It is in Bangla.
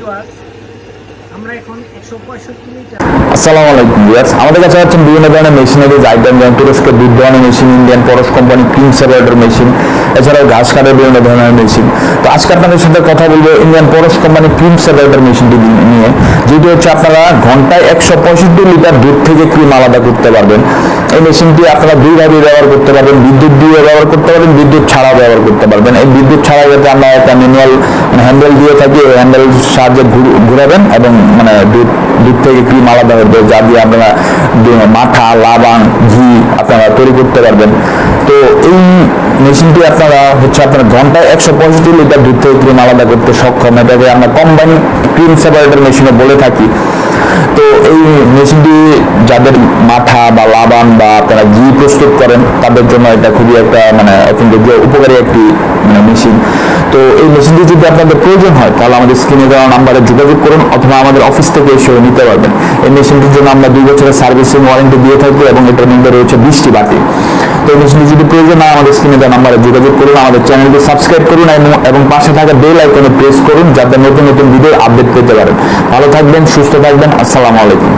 You viewers আসসালামু আলাইকুম আমাদের কাছে আছেন বিভিন্ন ধরনের মেশিনারিজ আইটেম যেমন তুরস্কের দুধ ধরনের machine Indian Paras company cream separator machine, এছাড়াও ঘাস কাটার বিভিন্ন ধরনের মেশিন। তো আজকে আপনাদের সাথে কথা বলব Indian Paras company cream separator মেশিনটি নিয়ে, যেটি হচ্ছে আপনারা ঘন্টায় একশো পঁয়ষট্টি লিটার দুধ থেকে ক্রিম আলাদা করতে পারবেন। এই মেশিনটি আপনারা দুইভাবে ব্যবহার করতে পারবেন। বিদ্যুৎ দিয়ে ব্যবহার করতে পারবেন, বিদ্যুৎ ছাড়াও ব্যবহার করতে পারবেন। এই বিদ্যুৎ ছাড়া যাতে আমরা একটা ম্যানুয়াল হ্যান্ডেল দিয়ে থাকি, এই হ্যান্ডেল সাহায্যে ঘুরাবেন এবং মানে দুধ দুধ থেকে ক্রিম আলাদা হবে যা দিয়ে আপনারা দু- লাবাং ঘি আপনারা তৈরি করতে পারবেন। তো এই মেশিনটি আপনারা হচ্ছে আপনার ঘন্টায় একশো পঁয়ষট্টি লিটার দুধ থেকে ক্রিম আলাদা করতে সক্ষম। এটাকে আমরা কম্বাইন ক্রিম সেপারেটর মেশিনে বলে থাকি। তো এই মেশিনটি যাদের মাথা বা লাবান বা আপনারা ঘি প্রস্তুত করেন, তাদের জন্য এটা খুবই একটা মানে অত্যন্ত উপকারী একটি মানে মেশিন তো এই মেশিনটি যদি আপনাদের প্রয়োজন হয়, তাহলে আমাদের স্ক্রিনে দেওয়া নাম্বারে যোগাযোগ করুন অথবা আমাদের অফিস থেকে এসেও নিতে পারবেন। এই মেশিনটির জন্য আমরা দুই বছরের সার্ভিসিং ওয়ারেন্টি দিয়ে থাকি এবং এটার মধ্যে রয়েছে বৃষ্টি বাতি। তো এই মেশিনটি যদি প্রয়োজন হয়, আমাদের স্ক্রিনে দেওয়া নাম্বারে যোগাযোগ করুন, আমাদের চ্যানেলটি সাবস্ক্রাইব করুন এবং- এবং পাশে থাকা বেল আইকনে প্রেস করুন, যাতে নতুন নতুন ভিডিও আপডেট পেতে পারেন। ভালো থাকবেন, সুস্থ থাকবেন, আসসালামু আলাইকুম।